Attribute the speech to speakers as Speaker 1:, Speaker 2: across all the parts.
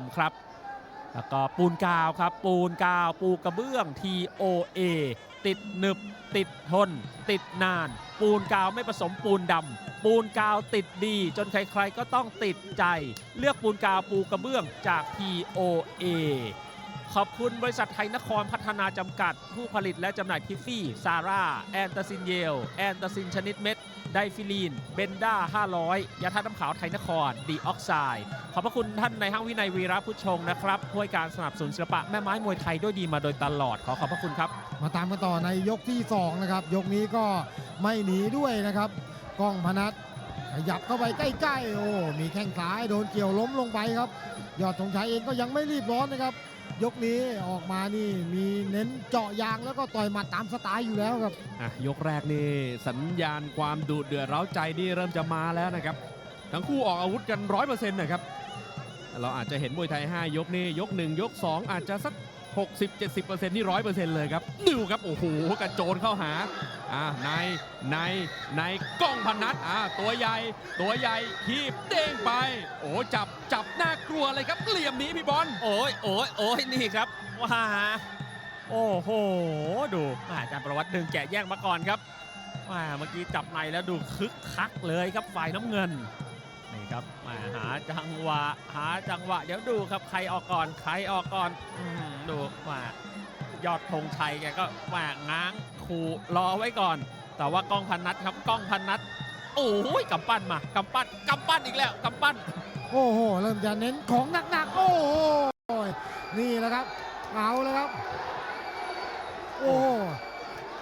Speaker 1: มครับ แล้วก็ปูนกาวครับ ปูนกาว ปูกระเบื้อง TOA ติดหนึบ ติดทน ติดนาน ปูนกาวไม่ผสมปูนดำปูนกาวติดดี จนใครๆก็ต้องติดใจ เลือกปูนกาวปูกระเบื้องจาก TOA ขอบคุณบริษัทไทยนครพัฒนาจำกัด ผู้ผลิตและจำหน่ายทิฟฟี่ ซาร่า แอนตาซินเยล แอนตาซินชนิดเม็ด ไดฟิลีน เบนด้า 500 ยาธาตุน้ำขาวไทยนคร ดีออกไซด์ ขอบพระคุณท่านในห้างวินัยวีระพุชงนะครับผู้ให้การสนับสนุนศิลปะแม่ไม้มวยไทยด้วยดีมาโดยตลอด ขอขอบพระคุณครับ
Speaker 2: มาตามกันต่อในยกที่สองนะครับ ยกนี้ก็ไม่หนีด้วยนะครับกล้องพนัทขยับเข้าไปใกล้ๆ โอ้ มีแข้งซ้ายโดนเกี่ยวล้มลงไปครับ ยอดธงชัยเองก็ยังไม่รีบร้อนนะครับ ยกนี้ออกมานี่มีเน้นเจาะยางแล้วก็ต่อยหมัดตามสไตล์อยู่แล้วครับ
Speaker 3: อะยกแรกนี่สัญญาณความดุเดือดเร้าใจนี่เริ่มจะมาแล้วนะครับ ทั้งคู่ออกอาวุธกันร้อยเปอร์เซ็นต์นะครับ เราอาจจะเห็นมวยไทย 5 ยกนี่ยก 1 ยก 2 อาจจะสัก 60-70%ที่ร้อยเปอร์เซ็นต์เลยครับดูครับ โอ้โหกระโจนเข้าหาอ่าในในในกล้องพนัดอ่าตัวใหญ่ ตัวใหญ่คีบเด้งไป โอ้จับจับน่ากลัวเลยครับเหลี่ยมนี้พี่บอล
Speaker 1: โอ้ยโอ้ยโอ้ยนี่ครับว้าโอ้โห ดูอาจารย์ประวัติดึงแกะแย่งมาก่อนครับว้าเมื่อกี้จับในแล้วดูคึกคักเลยครับฝ่ายน้ำเงิน นี่ครับมาหาจังหวะหาจังหวะ เดี๋ยวดูครับใครออกก่อนใครออกก่อนอดูว่ายอดธงชัยแกก็ว่าง้างขู่รอไว้ก่อน แต่ว่ากล้องพันนัดครับกล้องพันนัดโอ้ยกำปั้นมากำปั้นกำปั้นอีกแล้วกำปั้น
Speaker 2: โอ้โหเริ่มจะเน้นของหนักๆโอ้โหนี่แหละครับเอาแล้วครับ โอ้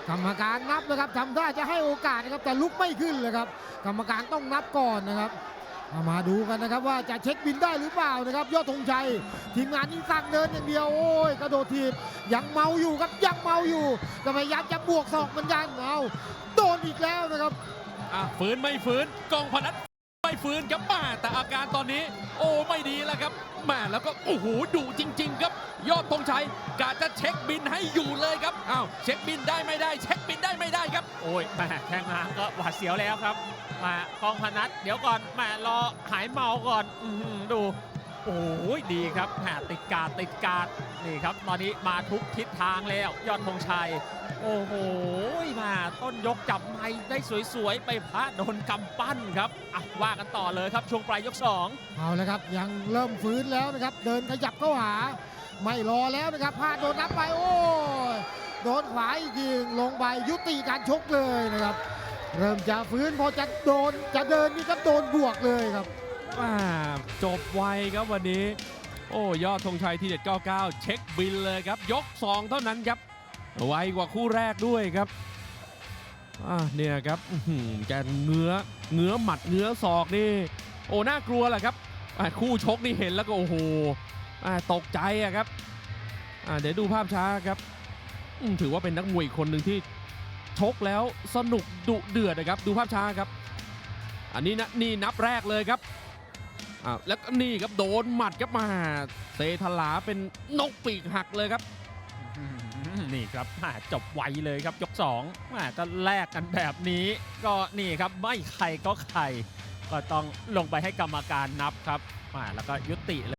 Speaker 2: กรรมการนับนะครับทำท่าจะให้โอกาสนะครับแต่ลุกไม่ขึ้นเลยครับ กรรมการต้องนับก่อนนะครับ มาดูกันนะครับว่าจะเช็คบินได้หรือเปล่านะครับยอดธงชัย ทีมงานนี่สั่งเดินอย่างเดียว โอ้ยกระโดดทีบยังเมาอยู่ครับยังเมาอยู่แต่พยายามจะบวกศอกเหมือนกันเอาโดนอีกแล้วนะครับ
Speaker 3: อะฝืนไม่ฝืนกองพนัทไม่ฝืนครับมาแต่อาการตอนนี้ โอ้ไม่ดี ครับแมาแล้วก็โอ้โหดุจริง ๆ ครับ ยอดธงชัยกาจะเช็คบินให้อยู่เลยครับอ้าวเช็คบินได้ไม่ได้ เช็คบินได้ไม่ได้ครับ
Speaker 1: โอ้ยแม่แทงมางก็หวาดเสียวแล้วครับมากองพนัทเดี๋ยวก่อนแม่รอหายเมาก่อนอดู โอ้ยดีครับแม่ติดการดติดการดนี่ครับ ตอนนี้มาทุกทิศทางแล้ว ยอดธงชัย โอ้โหมาต้นยกจับไม้ได้สวยๆ ไปพระโดนกำปั้นครับอะว่ากันต่อเลยครับช่วงปลายยก 2
Speaker 2: เอาละครับ ยังเริ่มฟื้นแล้วนะครับ เดินขยับเข้าหา ไม่รอแล้วนะครับพลาดโดนนับไปโอ้ยโดนขวาอีกทีลงไปยุติการชกเลยนะครับ เริ่มจะฟื้นพอจะโดนจะเดินนี่ก็โดนบวกเลยครับ
Speaker 3: อ่าจบไวครับวันนี้ โอ้ยอดธงชัยทีเด็ด99 เช็คบินเลยครับ ยก 2 เท่านั้นครับ ไวกว่าคู่แรกด้วยครับอ่าเนี่ยครับแกเงื้อเงื้อหมัดเงื้อศอกนี่ โอ้น่ากลัวแหละครับคู่ชกนี่เห็นแล้วก็โอ้โหตกใจอะครับเดี๋ยวดูภาพช้าครับถือว่าเป็นนักมวยอีกคนหนึ่งที่ชกแล้วสนุกดุเดือดนะครับ ดูภาพช้าครับ อันนี้นะนี่นับแรกเลยครับ อ้าวแล้วก็นี่ครับโดนหมัดครับมาเซทลาเป็นนกปีกหักเลยครับ
Speaker 1: นี่ครับมาจบไวเลยครับยก2อ่าก็แลกกันแบบนี้ ก็นี่ครับไม่ใครก็ใคร ก็ต้องลงไปให้กรรมการนับครับมาแล้วก็ยุติเลย